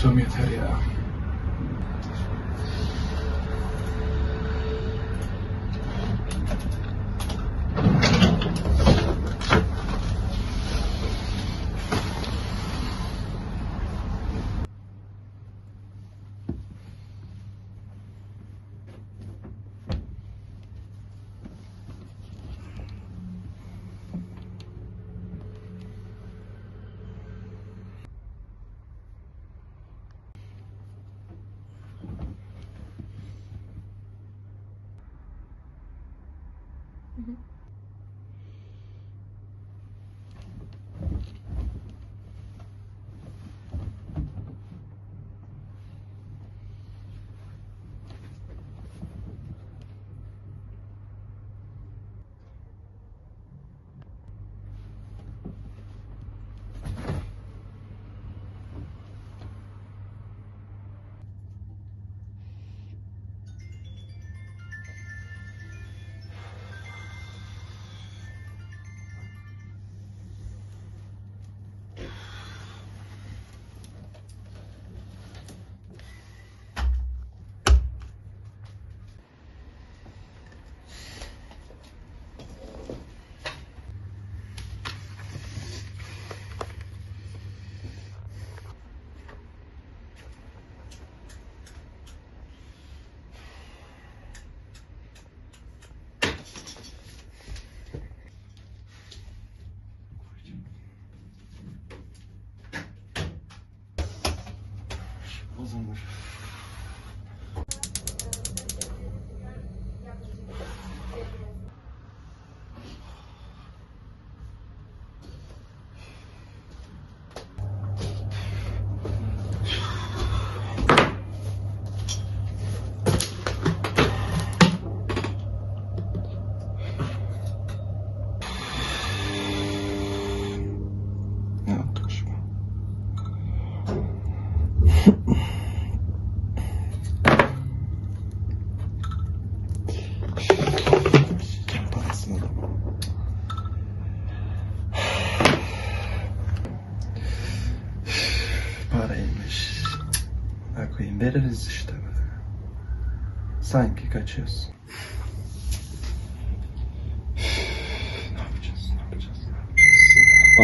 生命太厉害了 veririz işte. Sanki kaçıyoruz. Ne yapacağız? Ne yapacağız? Ne yapacağız?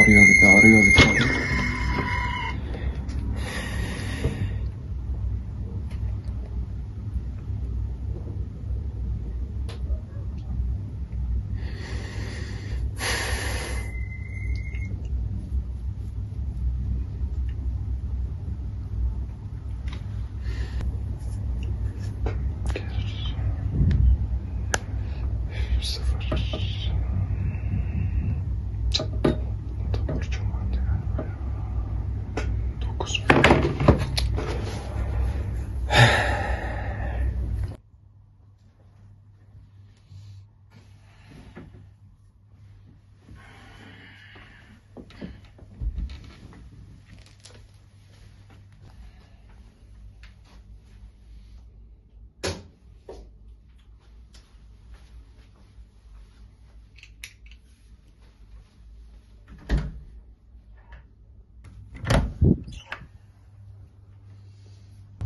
Arıyor bir de arıyor bir de. Arıyor.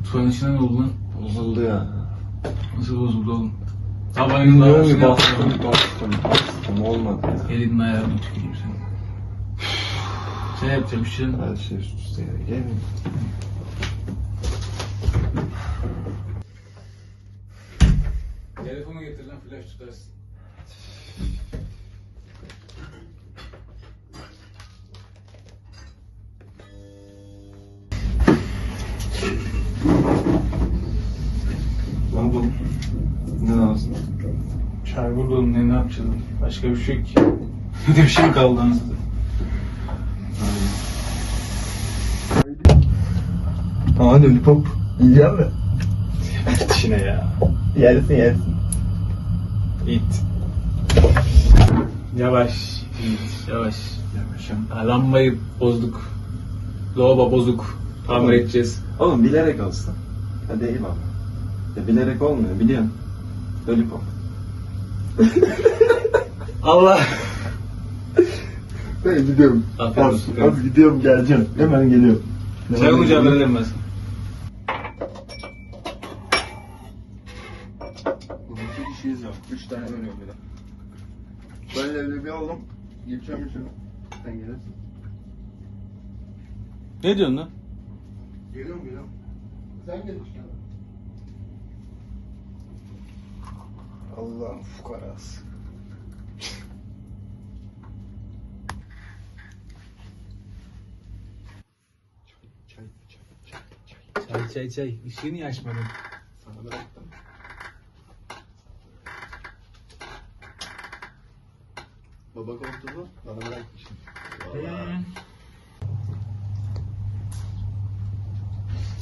İçine ne oldu lan? Bozuldu ya. Nasıl bozuldu oğlum? Tabanın bir yaptım. bastım bastım bastım olmadı ya. Elinin ayarını tüküreyim seni. Şey yapacağım işte. Her şey üst üste ya. Gelin. Telefonu getir lan flash tutarsın. Ne lazım? Çay burada oğlum ne, ne yapacağız? Başka bir şey yok ki. Bir de bir şey mi kaldı anasını? Aa lollipop. Yiyeceğim mi? İçine ya. Yersin yersin. İt. Yavaş. İt. Yavaş. Yavaşım. Ha, lambayı bozduk. Lavabo bozuk. Tamir edeceğiz. Oğlum bilerek olsun. Ha değil ama. Ya bilerek olmuyor biliyorsun. Lollipop. Allah. Ben gidiyorum. Aferin, Abi, aferin. abi gidiyorum geleceğim. Hemen geliyorum. Çay Hemen geliyorum. mücadele edemez. Kişiyiz ya. Üç tane veriyorum bir de. Ben leblebi aldım. Geçeceğim bir sürü. Sen gelirsin. Ne diyorsun lan? Geliyorum geliyorum. Sen gelirsin. Allah'ın fukarası. Çay, çay, çay, çay. Çay çay çay. İşini niye açmadın? Sana bıraktım. Baba koltuğu bana bırakmışsın.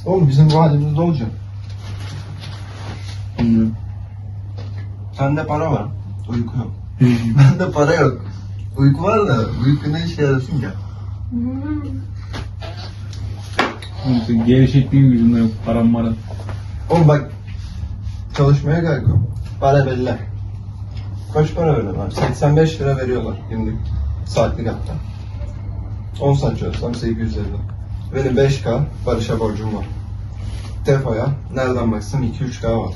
Oğlum bizim bu halimizde olacak. Bilmiyorum. Sende para var. Uyku yok. Bende para yok. Uyku var da uyku ne işe yarasın ya? Neyse, Gevşekliğim yüzünden yok. Param var. Oğlum bak çalışmaya kalkıyor. Para belli. Kaç para veriyorlar? 85 lira veriyorlar günlük. Saatlik hatta. 10 saat çalışsam 850 lira. Benim 5K Barış'a borcum var. Defoya nereden baksam 2-3K var.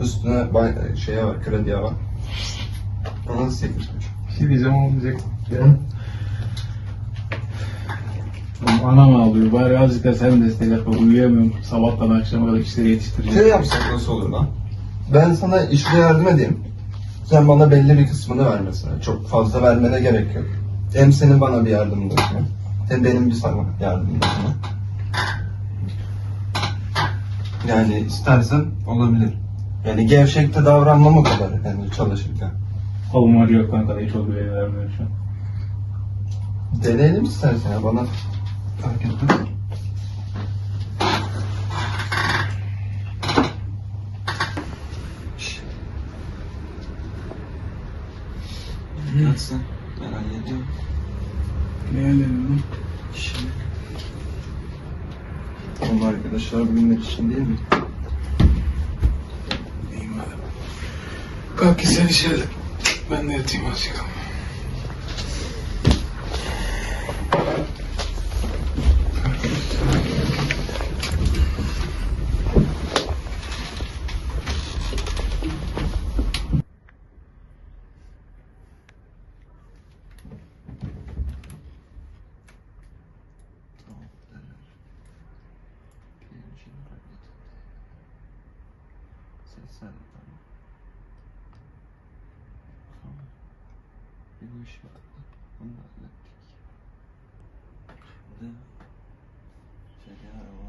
Üstüne bay- şeye var, krediye var. Ona da 8 Bir şey diyeceğim olmayacak. Oğlum Anam ağlıyor. Bari azıcık da sen destek yap. Uyuyamıyorum. Sabahtan akşama kadar işleri yetiştireceğim. Şey yapsak nasıl olur lan? Ben sana işte yardım edeyim. Sen bana belli bir kısmını ver mesela. Çok fazla vermene gerek yok. Hem senin bana bir yardımın dokunur. Hem benim bir sana yardımım dokunur. Yani istersen olabilir. Yani gevşekte davranmam o kadar yani çalışırken. Kolum ağrıyor kanka. Hiç o bile vermiyor şu an. Deneyelim istersen ya bana fark etmez. Nasıl? Ben hallediyorum. Ne yapıyorsun? Şimdi. Tamam arkadaşlar bugünler için değil mi? İyiyim hadi. Kalk ki sen içeri. Ben de yatayım azıcık. Sesler Bir bu iş vardı. Onu da hallettik. Şimdi şeker arama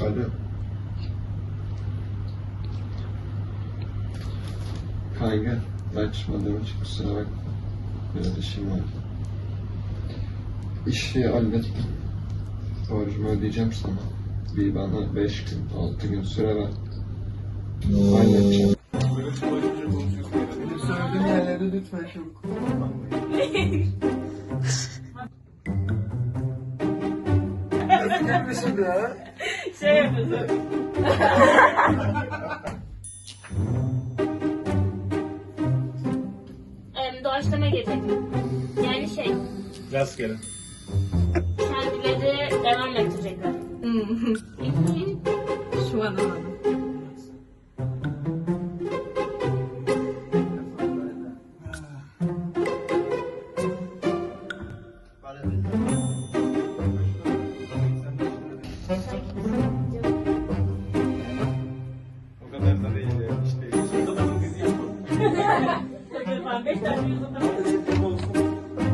Alo. Kanka, açmadığım için kusura bakma. Biraz işim var. İşi hallettim. Borcumu ödeyeceğim sana. Bir bana 5 gün, 6 gün süre ver. Halledeceğim. Söylediğim yerlere lütfen çabuk. Ya? Şey yapıyorsun. Em, doğaçlama gelecek. Yani şey, Rastgele. kendileri devam ettirecekler. Şu an anladım.